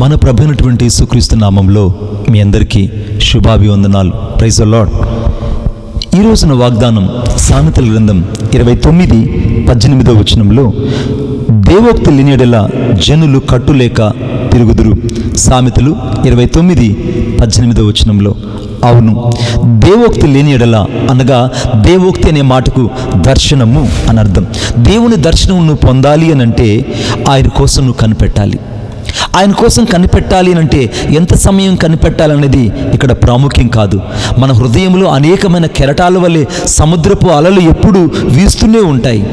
మన ప్రభునటువంటి యేసుక్రీస్తు నామంలో మీ అందరికీ శుభాభివందనాలు. ప్రైజ్ లాడ్ ఈ రోజున వాగ్దానం సామెతల గ్రంథం ఇరవై తొమ్మిది పద్దెనిమిదో వచనంలో దేవోక్తి లేనియడల జనులు కట్టులేక తిరుగుదురు. సామెతలు ఇరవై తొమ్మిది పద్దెనిమిదో వచనంలో అవును దేవోక్తి లేని ఎడల అనగా దేవోక్తి అనే మాటకు దర్శనము అని అర్థం. దేవుని దర్శనం నువ్వు పొందాలి అని అంటే ఆయన కోసం నువ్వు కనిపెట్టాలి. ఆయన కోసం కనిపెట్టాలి అని అంటే ఎంత సమయం కనిపెట్టాలనేది ఇక్కడ ప్రాముఖ్యం కాదు. మన హృదయంలో అనేకమైన కెరటాల వలె సముద్రపు అలలు ఎప్పుడు వీస్తూనే ఉంటాయి.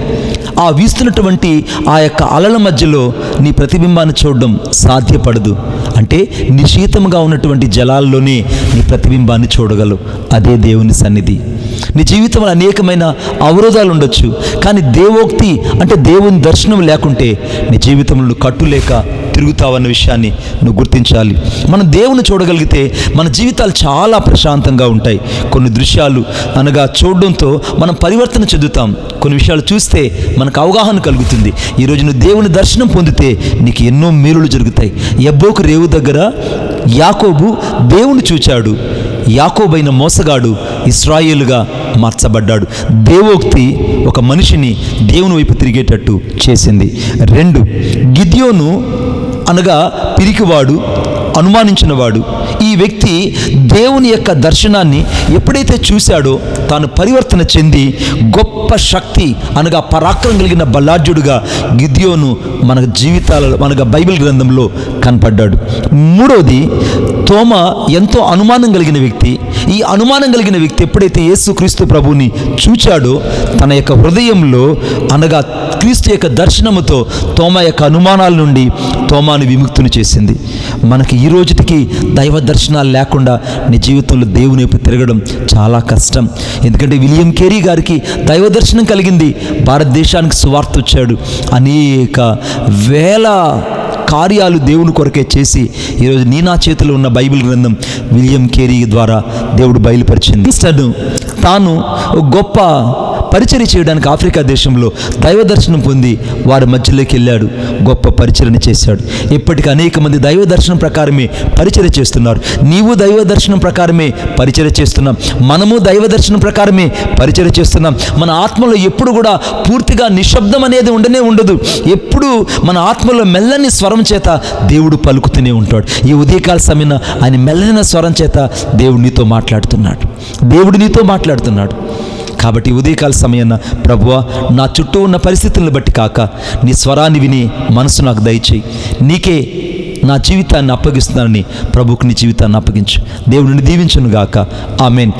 ఆ వీస్తున్నటువంటి ఆ యొక్క అలల మధ్యలో నీ ప్రతిబింబాన్ని చూడడం సాధ్యపడదు. అంటే నిశీతంగా ఉన్నటువంటి జలాల్లోనే నీ ప్రతిబింబాన్ని చూడగలవు. అదే దేవుని సన్నిధి. నీ జీవితంలో అనేకమైన అవరోధాలు ఉండొచ్చు. కానీ దేవోక్తి అంటే దేవుని దర్శనం లేకుంటే నీ జీవితంలో కట్టులేక తిరుగుతావన్న విషయాన్ని నువ్వు గుర్తించాలి. మనం దేవుని చూడగలిగితే మన జీవితాలు చాలా ప్రశాంతంగా ఉంటాయి. కొన్ని దృశ్యాలు అనగా చూడడంతో మనం పరివర్తన చెందుతాం. కొన్ని విషయాలు చూస్తే మనకు అవగాహన కలుగుతుంది. ఈరోజు నువ్వు దేవుని దర్శనం పొందితే నీకు ఎన్నో మేలులు జరుగుతాయి. ఎబ్బోకు రేవు దగ్గర యాకోబు దేవుని చూచాడు. యాకోబైన మోసగాడు ఇస్రాయేలుగా మార్చబడ్డాడు. దేవోక్తి ఒక మనిషిని దేవుని వైపు తిరిగేటట్టు చేసింది. రెండు గిద్యోను అనగా పిరికివాడు అనుమానించినవాడు. ఈ వ్యక్తి దేవుని యొక్క దర్శనాన్ని ఎప్పుడైతే చూశాడో తాను పరివర్తన చెంది గొప్ప శక్తి అనగా పరాక్రమం కలిగిన బలాఢ్యుడుగా గిద్యోను మన జీవితాలలో మనగా బైబిల్ గ్రంథంలో కనపడ్డాడు. మూడవది తోమ ఎంతో అనుమానం కలిగిన వ్యక్తి. ఈ అనుమానం కలిగిన వ్యక్తి ఎప్పుడైతే యేసుక్రీస్తు ప్రభువుని చూచాడో తన యొక్క హృదయంలో అనగా క్రీస్తు యొక్క దర్శనముతో తోమ యొక్క అనుమానాల నుండి తోమాను విముక్తుని చేసింది. మనకి ఈ రోజుకి దైవ దర్శనాలు లేకుండా నీ జీవితంలో దేవుని వైపు తిరగడం చాలా కష్టం. ఎందుకంటే విలియం కేరీ గారికి దైవ దర్శనం కలిగింది. భారతదేశానికి సువార్త వచ్చాడు. అనేక వేల కార్యాలు దేవుని కొరకే చేసి ఈరోజు నీ నా చేతిలో ఉన్న బైబిల్ గ్రంథం విలియం కేరీ ద్వారా దేవుడు బయలుపరిచింది. తను తాను గొప్ప పరిచయం చేయడానికి ఆఫ్రికా దేశంలో దైవ దర్శనం పొంది వారి మధ్యలోకి వెళ్ళాడు. గొప్ప పరిచరణ చేశాడు. ఇప్పటికి అనేక మంది దైవ దర్శనం ప్రకారమే పరిచర్య చేస్తున్నారు. నీవు దైవ దర్శనం ప్రకారమే పరిచర్య చేస్తున్నాం మనము దైవ దర్శనం ప్రకారమే పరిచర్య చేస్తున్నాం మన ఆత్మలో ఎప్పుడు కూడా పూర్తిగా నిశ్శబ్దం అనేది ఉండనే ఉండదు. ఎప్పుడు మన ఆత్మలో మెల్లని స్వరం చేత దేవుడు పలుకుతూనే ఉంటాడు. ఈ ఉదయకాల సమయంలో ఆయన మెల్లైన స్వరం చేత దేవుడు నీతో మాట్లాడుతున్నాడు. దేవుడు నీతో మాట్లాడుతున్నాడు. కాబట్టి ఉదయకాల సమయాన ప్రభువా నా చుట్టూ ఉన్న పరిస్థితులను బట్టి కాక నీ స్వరాన్ని విని మనసు నాకు దయచేయి. నీకే నా జీవితాన్ని అప్పగిస్తున్నానని ప్రభుకు నీ జీవితాన్ని అప్పగించు. దేవుడిని దీవించును గాక ఆమెన్.